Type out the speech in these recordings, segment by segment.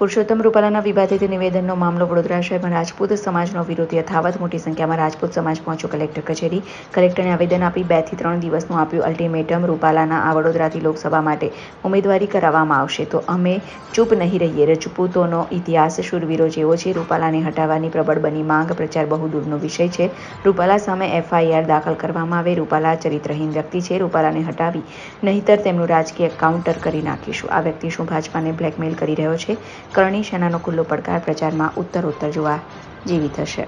પુરુષોત્તમ રૂપાલાના વિવાદિત નિવેદનનો મામલો વડોદરા શહેરમાં રાજપૂત સમાજનો વિરોધ યથાવત. મોટી સંખ્યામાં રાજપૂત સમાજ પહોંચ્યો કલેક્ટર કચેરી. કલેક્ટરને આવેદન આપી બેથી ત્રણ દિવસનું આપ્યું અલ્ટિમેટમ. રૂપાલાના આ વડોદરાથી લોકસભા માટે ઉમેદવારી કરાવવામાં આવશે. તો અમે ચૂપ નહીં રહીએ. રજપૂતોનો ઇતિહાસ શૂરવીરો જેવો છે. રૂપાલાને હટાવવાની પ્રબળ બની માંગ. પ્રચાર બહુ દૂરનો વિષય છે. રૂપાલા સામે એફઆઈઆર દાખલ કરવામાં આવે. રૂપાલા ચરિત્રહીન વ્યક્તિ છે. રૂપાલાને હટાવી નહીતર તેમનું રાજકીય કાઉન્ટર કરી નાખીશું. આ વ્યક્તિ શું ભાજપાને બ્લેકમેલ કરી રહ્યો છે? કરણી સેનાનો ખુલ્લો પડકાર પ્રચારમાં ઉત્તરોત્તર જોવા જેવી થશે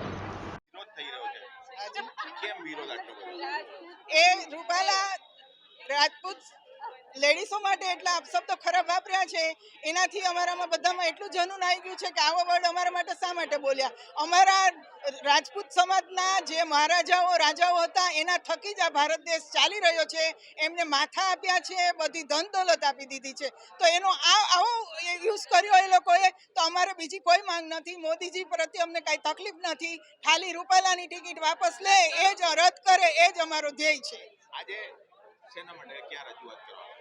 વિરોધ થઈ રહ્યો છે કેમ વિરોધ આટલો બધો એ રૂપાલા રાજપૂત લેડીઝો માટે એટલા અપશબ્દો ખરાબ વાપર્યા છે. એનાથી અમારામાં બધામાં એટલું જનુન આવી ગયું છે કે આવો વર્ડ અમારા માટે શા માટે બોલ્યા? અમારા રાજપૂત સમાજના જે મહારાજાઓ, રાજાઓ હતા, એના થકી જ આ ભારત દેશ ચાલી રહ્યો છે. એમને માથા આપ્યા છે, બધી ધન દોલત આપી દીધી છે. તો એનો આ આવો યુઝ કર્યો એ લોકોએ, તો અમારે બીજી કોઈ માંગ નથી. મોદીજી પ્રત્યે અમને કાંઈ તકલીફ નથી. ખાલી રૂપાલાની ટિકિટ વાપસ લે, એ જ રદ કરે, એ જ અમારો ધ્યેય છે. આજે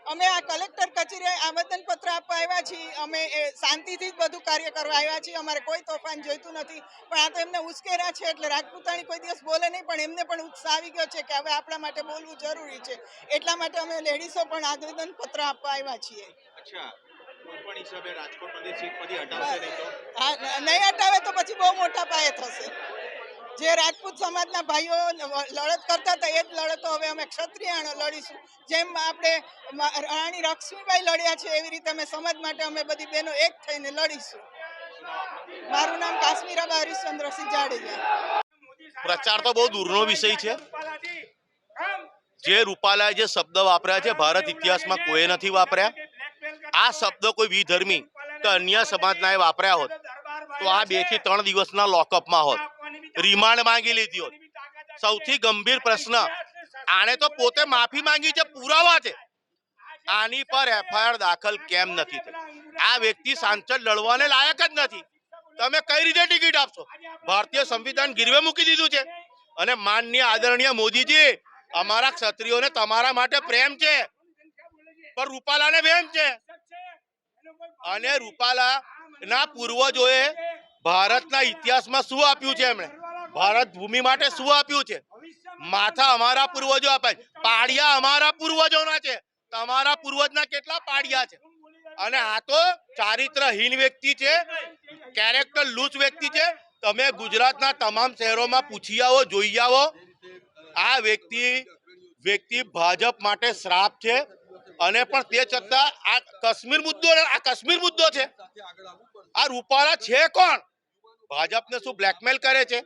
અમે આ કલેક્ટર કચેરીએ આવેદન પત્ર આપવા આવ્યા છીએ. અમે એ શાંતિથી જ બધું કાર્ય કરવા આવ્યા છીએ. અમારે કોઈ તોફાન જોઈતું નથી. પણ આ તો એમને ઉશ્કેર્યા છે એટલે રાજપૂતાણી કોઈ દિવસ બોલે નહીં પણ એમને પણ ઉત્સાહ આવી ગયો છે કે હવે આપણા માટે બોલવું જરૂરી છે. એટલા માટે અમે લેડીઝો પણ આવેદન પત્ર આપવા આવ્યા છીએ. અચ્છા. કોઈ હિસાબે રાજકોટમાંથી સીટ પરથી હટાવશે નહીં તો? હા નહીં હટાવે તો પછી બહુ મોટા પાયે થશે. જે રાજપૂત સમાજના ભાઈઓ લડત કરતા હતા, એ જ લડતો હવે અમે ક્ષત્રિયાણો લડીશું. જેમ આપણે રાણી લક્ષ્મીબાઈ લડ્યા છે, એવી રીતે અમે સમાજ માટે અમે બધી બહેનો એક થઈને લડીશું. મારું નામ કાશ્મીરાબા હરીશચંદ્રસિંહ જાડેજા. પ્રચાર તો બહુ દૂરનો વિષય છે. જે રૂપાલાએ જે શબ્દ વાપર્યા છે, ભારત ઇતિહાસમાં કોઈ નથી વાપર્યા. આ શબ્દ કોઈ વિધર્મી કે અન્ય સમાજના વાપર્યા હોત, તો આ બેથી ત્રણ દિવસના લોકઅપમાં હોત. રિમાન્ડ માંગી લીધી હોત સૌથી ગંભીર પ્રશ્ન આણે તો પોતે માફી માંગી છે પુરાવા છે આની પર એફઆઈઆર દાખલ કેમ નથી થઈ આ વ્યક્તિ સાંસદ લડવાને લાયક જ નથી તમે કઈ રીતે ટિકિટ આપશો ભારતીય સંવિધાન ગીરવે મૂકી દીધું છે અને માનનીય આદરણીય મોદીજી અમારા ક્ષત્રિયોને તમારા માટે પ્રેમ છે પણ રૂપાલાને પ્રેમ છે અને રૂપાલા ના પૂર્વજોએ ભારતના ઇતિહાસમાં શું આપ્યું છે એમણે? ભારત ભૂમિ માટે શું આપ્યું છે? માથા અમારા પૂર્વજો આપ્યા છે. પાડિયા અમારા પૂર્વજોના છે. તમારા પૂર્વજના કેટલા પાડિયા છે? અને આ તો ચારિત્રહીન વ્યક્તિ છે કેરેક્ટર લૂચ વ્યક્તિ છે. તમે ગુજરાતના તમામ શહેરોમાં પૂછી આવો, જોઈ આવો. આ વ્યક્તિ વ્યક્તિ ભાજપ માટે શ્રાપ છે. અને પણ તે છતાં આ કાશ્મીર મુદ્દો આ કાશ્મીર મુદ્દો છે. આ રૂપાલા છે કોણ? ભાજપને શું બ્લેકમેલ કરે છે?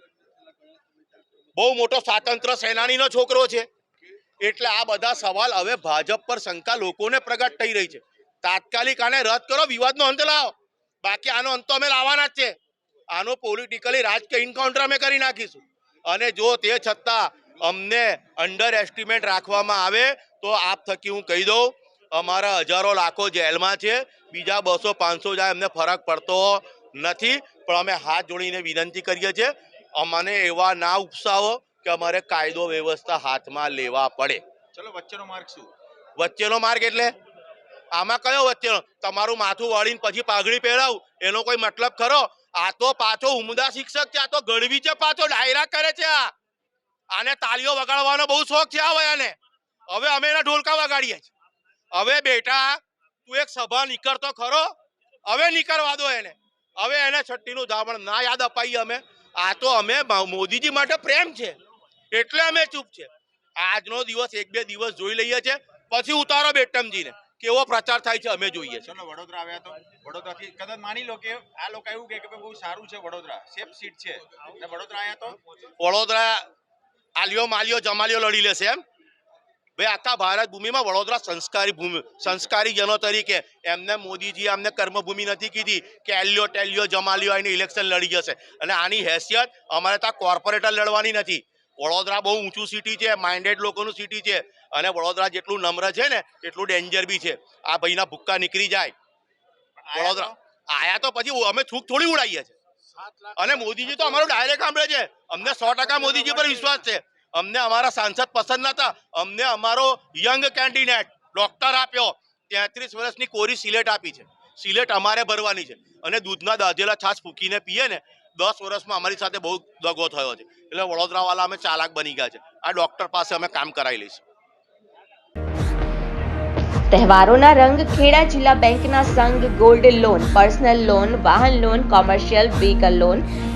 બહુ મોટો સ્વાતંત્ર્ય સેનાનીનો છોકરો છે. એટલે આ બધા સવાલ હવે ભાજપ પર શંકા લોકોને પ્રગટ થઈ રહી છે. તાત્કાલિક આને રદ કરો, વિવાદનો અંત લાવો. બાકી આનો અંત અમે લાવવાના જ છે. આનો પોલિટિકલી રાજકીય એન્કાઉન્ટર અમે કરી નાખીશું. અને જો તે છતાં અમને અંડર એસ્ટિમેટ રાખવામાં આવે, તો આપ થકી હું કહી દઉં, અમારા હજારો લાખો જેલમાં છે. બીજા બસો પાંચસો જાય એમને ફરક પડતો નથી. પણ અમે હાથ જોડીને વિનંતી કરીએ છીએ અમને એવા ના ઉપસાવો કે અમારે કાયદો વ્યવસ્થા હાથમાં લેવા પડે. ચલો વચ્ચેનો માર્ગ શું? વચ્ચેનો માર્ગ એટલે? આમાં કયો વચ્ચેનો? તમારું માથું વાળીને પછી પાઘડી પહેરાવું એનો કોઈ મતલબ ખરો? આ તો પાછો ઉમદા શિક્ષક છે આ તો ગળવી છે પાછો ડાયરા કરે છે આ. આને તાળીઓ વગાડવાનો બહુ શોખ છે આ વયાને. હવે અમે એના ઢોલકા વગાડીએ છીએ. હવે બેટા તું એક સભા નીકળતો ખરો? હવે નીકળવા દો એને. હવે એને છઠ્ઠીનું ધામણ ના યાદ અપાઈએ અમે. આ તો અમે મોદીજી માટે પ્રેમ છે. એટલે અમે ચૂપ છે. આજનો દિવસ એક બે દિવસ જોઈ લઈએ છે. પછી ઉતારો બેટમજીને કેવો પ્રચાર થાય છે અમે જોઈએ છે. વડોદરા આવ્યા તો. વડોદરાથી કદાચ માની લો કે આ લોકો એવું કે બહુ સારું છે વડોદરા. સેફ સીટ છે. વડોદરા આવ્યા તો? વડોદરા આલિયો માલિયો જમાલિયો લડી લેશે એમ. ભાઈ આખા ભારત ભૂમિમાં વડોદરા સંસ્કારી ભૂમિ સંસ્કારી જનો તરીકે એમને મોદીજી અમને કર્મભૂમિ નથી કીધી. કે એલ્યો ટેલિયો જમાલ્યો આવીને ઇલેક્શન લડી જશે. અને આની હેસિયત અમારે ત્યાં કોર્પોરેટર લડવાની નથી. વડોદરા બહુ ઊંચું સિટી છે માઇન્ડેડ લોકોનું સિટી છે. અને વડોદરા જેટલું નમ્ર છે ને એટલું ડેન્જર બી છે. આ ભાઈના ભૂક્કા નીકળી જાય. વડોદરા આયા તો પછી અમે થૂક થોડી ઉડાવીએ છીએ. અને મોદીજી તો અમારું ડાયરેક્ટ સાંભળે છે. અમને સો ટકા મોદીજી પર વિશ્વાસ છે. અમને અમારા સાંસદ પસંદ નતા અમને અમારો યંગ કેન્ડિડેટ ડોક્ટર આપ્યો. તેત્રીસ વર્ષની કોરી સિલેટ આપી છે. સિલેટ અમારે ભરવાની છે. અને દૂધના દાધેલા છાશ ફૂકીને પીએ ને દસ વર્ષમાં અમારી સાથે બહુ દગો થયો છે. એટલે વડોદરાવાળા અમે ચાલાક બની ગયા છે. આ ડૉક્ટર પાસે અમે કામ કરાવી લઈશું. તહેવારોના રંગ ખેડા જિલ્લા બેંકના સંઘ ગોલ્ડ લોન, પર્સનલ લોન, વાહન loan, commercial vehicle loan